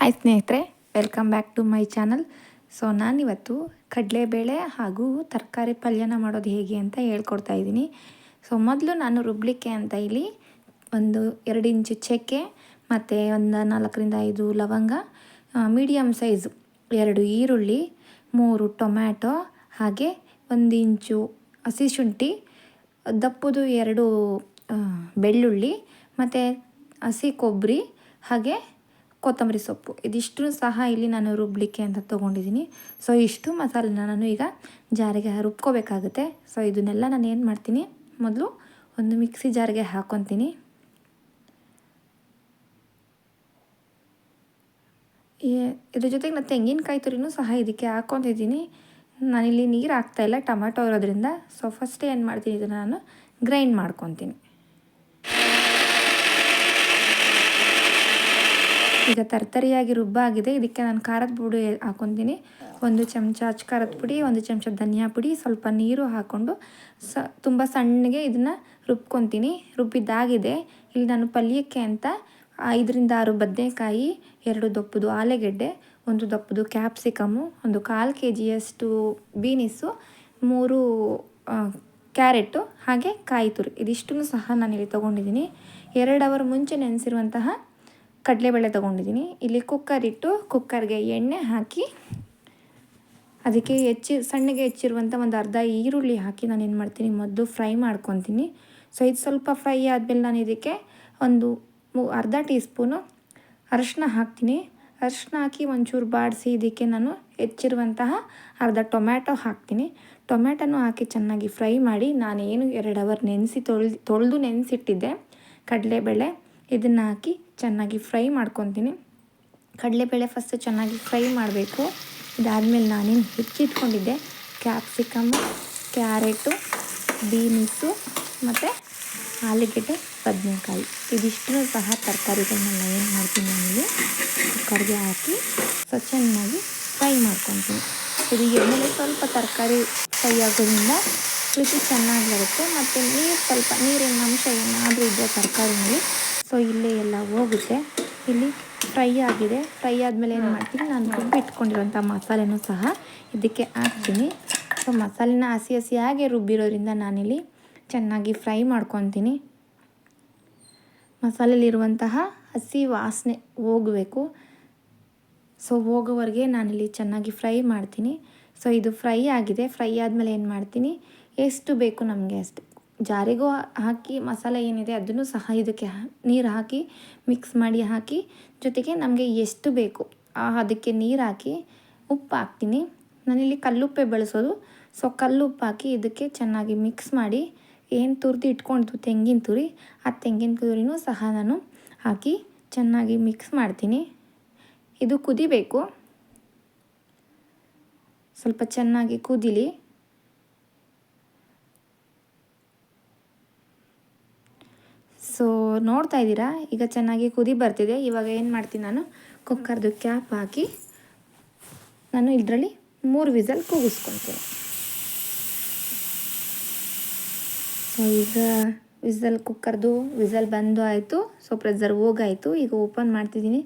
Hi ಸ್ನೇಹಿತರೆ welcome back to my channel so ನಾನಿವತ್ತು ಕಡಲೆಬೇಳೆ ಹಾಗೂ ತರಕಾರಿ ಪಲ್ಯನ ಮಾಡೋದು ಹೇಗೆ ಅಂತ ಹೇಳ್ಕೊಡ್ತಾ ಇದ್ದೀನಿ. ಸೊ ಮೊದಲು ನಾನು ರುಬ್ಲಿಕ್ಕೆ ಅಂತ ಇಲ್ಲಿ ಒಂದು ಎರಡು ಇಂಚು ಚಕ್ಕೆ ಮತ್ತು ಒಂದು ನಾಲ್ಕರಿಂದ ಐದು ಲವಂಗ ಮೀಡಿಯಮ್ ಸೈಜು ಎರಡು ಈರುಳ್ಳಿ, ಮೂರು ಟೊಮ್ಯಾಟೊ, ಹಾಗೆ ಒಂದು ಇಂಚು ಹಸಿ ಶುಂಠಿ, ದಪ್ಪದು ಎರಡು ಬೆಳ್ಳುಳ್ಳಿ, ಮತ್ತು ಹಸಿ ಕೊಬ್ಬರಿ, ಹಾಗೆ ಕೊತ್ತಂಬರಿ ಸೊಪ್ಪು. ಇದಿಷ್ಟು ಸಹ ಇಲ್ಲಿ ನಾನು ರುಬ್ಬಲಿಕ್ಕೆ ಅಂತ ತೊಗೊಂಡಿದ್ದೀನಿ. ಸೊ ಇಷ್ಟು ಮಸಾಲೆನ ನಾನು ಈಗ ಜಾರಿಗೆ ರುಬ್ಕೋಬೇಕಾಗುತ್ತೆ. ಸೊ ಇದನ್ನೆಲ್ಲ ನಾನು ಏನು ಮಾಡ್ತೀನಿ? ಮೊದಲು ಒಂದು ಮಿಕ್ಸಿ ಜಾರಿಗೆ ಹಾಕ್ಕೊತೀನಿ ಇದ್ರ ಜೊತೆಗೆ ನಾನು ತೆಂಗಿನಕಾಯಿ ತುರಿನೂ ಸಹ ಇದಕ್ಕೆ ಹಾಕ್ಕೊತಿದ್ದೀನಿ ನಾನಿಲ್ಲಿ ನೀರು ಹಾಕ್ತಾಯಿಲ್ಲ ಟೊಮೆಟೊ ಇರೋದ್ರಿಂದ. ಸೊ ಫಸ್ಟ್ ಏನು ಮಾಡ್ತೀನಿ, ಇದನ್ನು ನಾನು ಗ್ರೈಂಡ್ ಮಾಡ್ಕೊತೀನಿ. ಈಗ ತರ್ತರಿಯಾಗಿ ರುಬ್ಬಾಗಿದೆ. ಇದಕ್ಕೆ ನಾನು ಖಾರದ ಪುಡಿ ಹಾಕೊತೀನಿ ಒಂದು ಚಮಚ ಅಚ್ಚ ಖಾರದ ಪುಡಿ, ಒಂದು ಚಮಚ ಧನಿಯಾ ಪುಡಿ, ಸ್ವಲ್ಪ ನೀರು ಹಾಕ್ಕೊಂಡು ಸ, ತುಂಬ ಸಣ್ಣಗೆ ಇದನ್ನು ರುಬ್ಕೊತೀನಿ. ರುಬ್ಬಿದ್ದಾಗಿದೆ. ಇಲ್ಲಿ ನಾನು ಪಲ್ಯಕ್ಕೆ ಅಂತ ಐದರಿಂದ ಆರು ಬದನೆಕಾಯಿ, ಎರಡು ದಪ್ಪದು ಆಲೂಗೆಡ್ಡೆ, ಒಂದು ದಪ್ಪದು ಕ್ಯಾಪ್ಸಿಕಮು, ಒಂದು ಕಾಲು ಕೆ ಜಿಯಷ್ಟು ಬೀನಿಸು, ಮೂರು ಕ್ಯಾರೆಟು, ಹಾಗೆ ಕಾಯಿ ತುರಿ. ಇದಿಷ್ಟನ್ನು ಸಹ ನಾನಿಲ್ಲಿ ತೊಗೊಂಡಿದ್ದೀನಿ. ಎರಡು ಅವರ್ ಮುಂಚೆ ನೆನೆಸಿರುವಂತಹ ಕಡಲೆಬೇಳೆ ತೊಗೊಂಡಿದ್ದೀನಿ. ಇಲ್ಲಿ ಕುಕ್ಕರ್ ಇಟ್ಟು ಕುಕ್ಕರ್ಗೆ ಎಣ್ಣೆ ಹಾಕಿ ಅದಕ್ಕೆ ಹೆಚ್ಚಿ, ಸಣ್ಣಗೆ ಹೆಚ್ಚಿರುವಂಥ ಒಂದು ಅರ್ಧ ಈರುಳ್ಳಿ ಹಾಕಿ ನಾನು ಏನು ಮಾಡ್ತೀನಿ, ಮೊದಲು ಫ್ರೈ ಮಾಡ್ಕೊತೀನಿ. ಸೊ ಇದು ಸ್ವಲ್ಪ ಫ್ರೈ ಆದಮೇಲೆ ನಾನು ಇದಕ್ಕೆ ಒಂದು ಅರ್ಧ ಟೀ ಸ್ಪೂನು ಅರಶಿನ ಹಾಕ್ತೀನಿ. ಅರಶಿನ ಹಾಕಿ ಒಂಚೂರು ಬಾಡಿಸಿ ಇದಕ್ಕೆ ನಾನು ಹೆಚ್ಚಿರುವಂತಹ ಅರ್ಧ ಟೊಮ್ಯಾಟೊ ಹಾಕ್ತೀನಿ. ಟೊಮ್ಯಾಟೊನೂ ಹಾಕಿ ಚೆನ್ನಾಗಿ ಫ್ರೈ ಮಾಡಿ ನಾನೇನು ಎರಡು ಅವರ್ ನೆನೆಸಿ ತೊಳೆದು ತೊಳೆದು ನೆನೆಸಿಟ್ಟಿದ್ದೆ ಕಡಲೆಬೇಳೆ. ಇದನ್ನು ಹಾಕಿ ಚೆನ್ನಾಗಿ ಫ್ರೈ ಮಾಡ್ಕೊತೀನಿ. ಕಡಲೆಬೇಳೆ ಫಸ್ಟ್ ಚೆನ್ನಾಗಿ ಫ್ರೈ ಮಾಡಬೇಕು. ಇದಾದಮೇಲೆ ನಾನೇನು ಹೆಚ್ಚಿಟ್ಕೊಂಡಿದ್ದೆ? ಕ್ಯಾಪ್ಸಿಕಮ್ ಕ್ಯಾರೆಟು ಬೀನ್ಸು ಮತ್ತು ಆಲೂಗೆಡ್ಡೆ, ಬದನೆಕಾಯಿ. ಇದಿಷ್ಟೂ ಸಹ ತರಕಾರಿಗಳನ್ನೆಲ್ಲ ಏನು ಮಾಡ್ತೀನಿ ಆಮೇಲೆ ಕುಕ್ಕರ್ಗೆ ಹಾಕಿ ಸೊ ಚೆನ್ನಾಗಿ ಫ್ರೈ ಮಾಡ್ಕೊತೀನಿ. ಇದು ಎಣ್ಣೆಲೆ ಸ್ವಲ್ಪ ತರಕಾರಿ ಫ್ರೈ ಆಗೋದ್ರಿಂದ ರುಚಿ ಚೆನ್ನಾಗಿರುತ್ತೆ ಮತ್ತು ನೀರು ಸ್ವಲ್ಪ ನೀರಿನ ಅಂಶ ಏನಾದರೂ ಇದ್ದರೆ ತರಕಾರಿನಲ್ಲಿ ಸೊ ಇಲ್ಲೇ ಎಲ್ಲ ಹೋಗುತ್ತೆ. ಇಲ್ಲಿ ಫ್ರೈ ಆಗಿದೆ. ಫ್ರೈ ಆದಮೇಲೆ ಏನು ಮಾಡ್ತೀನಿ, ನಾನು ರುಬ್ಬಿಟ್ಕೊಂಡಿರೋಂಥ ಮಸಾಲೆನೂ ಸಹ ಇದಕ್ಕೆ ಹಾಕ್ತೀನಿ. ಸೊ ಮಸಾಲೆನ ಹಸಿ ಹಸಿಯಾಗಿ ರುಬ್ಬಿರೋದ್ರಿಂದ ನಾನಿಲ್ಲಿ ಚೆನ್ನಾಗಿ ಫ್ರೈ ಮಾಡ್ಕೊತೀನಿ. ಮಸಾಲೆಯಲ್ಲಿರುವಂತಹ ಹಸಿ ವಾಸನೆ ಹೋಗಬೇಕು. ಸೊ ಹೋಗೋವರೆಗೆ ನಾನಿಲ್ಲಿ ಚೆನ್ನಾಗಿ ಫ್ರೈ ಮಾಡ್ತೀನಿ. ಸೊ ಇದು ಫ್ರೈ ಆಗಿದೆ. ಫ್ರೈ ಆದಮೇಲೆ ಏನು ಮಾಡ್ತೀನಿ, ಎಷ್ಟು ಬೇಕು ನಮಗೆ ಅಷ್ಟು. ಜಾರಿಗೂ ಹಾಕಿ ಮಸಾಲೆ ಏನಿದೆ ಅದನ್ನು ಸಹ ಇದಕ್ಕೆ ನೀರು ಹಾಕಿ ಮಿಕ್ಸ್ ಮಾಡಿ ಹಾಕಿ ಜೊತೆಗೆ ನಮಗೆ ಎಷ್ಟು ಬೇಕು ಅದಕ್ಕೆ ನೀರು ಹಾಕಿ ಉಪ್ಪು ಹಾಕ್ತೀನಿ. ನಾನಿಲ್ಲಿ ಕಲ್ಲುಪ್ಪೆ ಬಳಸೋದು. ಸೊ ಕಲ್ಲುಪ್ಪು ಹಾಕಿ ಇದಕ್ಕೆ ಚೆನ್ನಾಗಿ ಮಿಕ್ಸ್ ಮಾಡಿ ಏನು ತುರಿದು ಇಟ್ಕೊಂಡಿದ್ದು ತೆಂಗಿನ ತುರಿ, ಆ ತೆಂಗಿನ ತುರಿನೂ ಸಹ ನಾನು ಹಾಕಿ ಚೆನ್ನಾಗಿ ಮಿಕ್ಸ್ ಮಾಡ್ತೀನಿ. ಇದು ಕುದಿಬೇಕು. ಸ್ವಲ್ಪ ಚೆನ್ನಾಗಿ ಕುದಿಲಿ ಸೊ ನೋಡ್ತಾ ಇದ್ದೀರಾ? ಈಗ ಚೆನ್ನಾಗಿ ಕುದಿ ಬರ್ತಿದೆ. ಇವಾಗ ಏನು ಮಾಡ್ತೀನಿ ನಾನು? ಕುಕ್ಕರ್ದು ಕ್ಯಾಪ್ ಹಾಕಿ ನಾನು ಇದರಲ್ಲಿ ಮೂರು ವಿಸಲ್ ಕೂಗಿಸ್ಕೊತೀನಿ ಸೊ ಈಗ ವಿಸಲ್ ಕುಕ್ಕರ್ದು ವಿಸಲ್ ಬಂದು ಆಯಿತು. ಸೊ ಪ್ರೆಸರ್ ಹೋಗಾಯಿತು. ಈಗ ಓಪನ್ ಮಾಡ್ತಿದ್ದೀನಿ.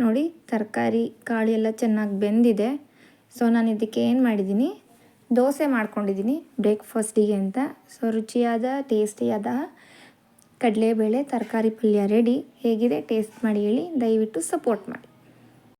ನೋಡಿ, ತರಕಾರಿ, ಕಾಳು ಎಲ್ಲ ಚೆನ್ನಾಗಿ ಬೆಂದಿದೆ. ಸೊ ನಾನು ಇದಕ್ಕೆ ಏನು ಮಾಡಿದ್ದೀನಿ? ದೋಸೆ ಮಾಡ್ಕೊಂಡಿದ್ದೀನಿ. ಬ್ರೇಕ್ಫಾಸ್ಟಿಗೆ ಅಂತ. ಸೊ ರುಚಿಯಾದ ಟೇಸ್ಟಿಯಾದ ಕಡಲೆಬೇಳೆ ತರಕಾರಿ ಪಲ್ಯ ರೆಡಿ ಹೇಗಿದೆ? ಟೇಸ್ಟ್ ಮಾಡಿ ಹೇಳಿ. ದಯವಿಟ್ಟು ಸಪೋರ್ಟ್ ಮಾಡಿ.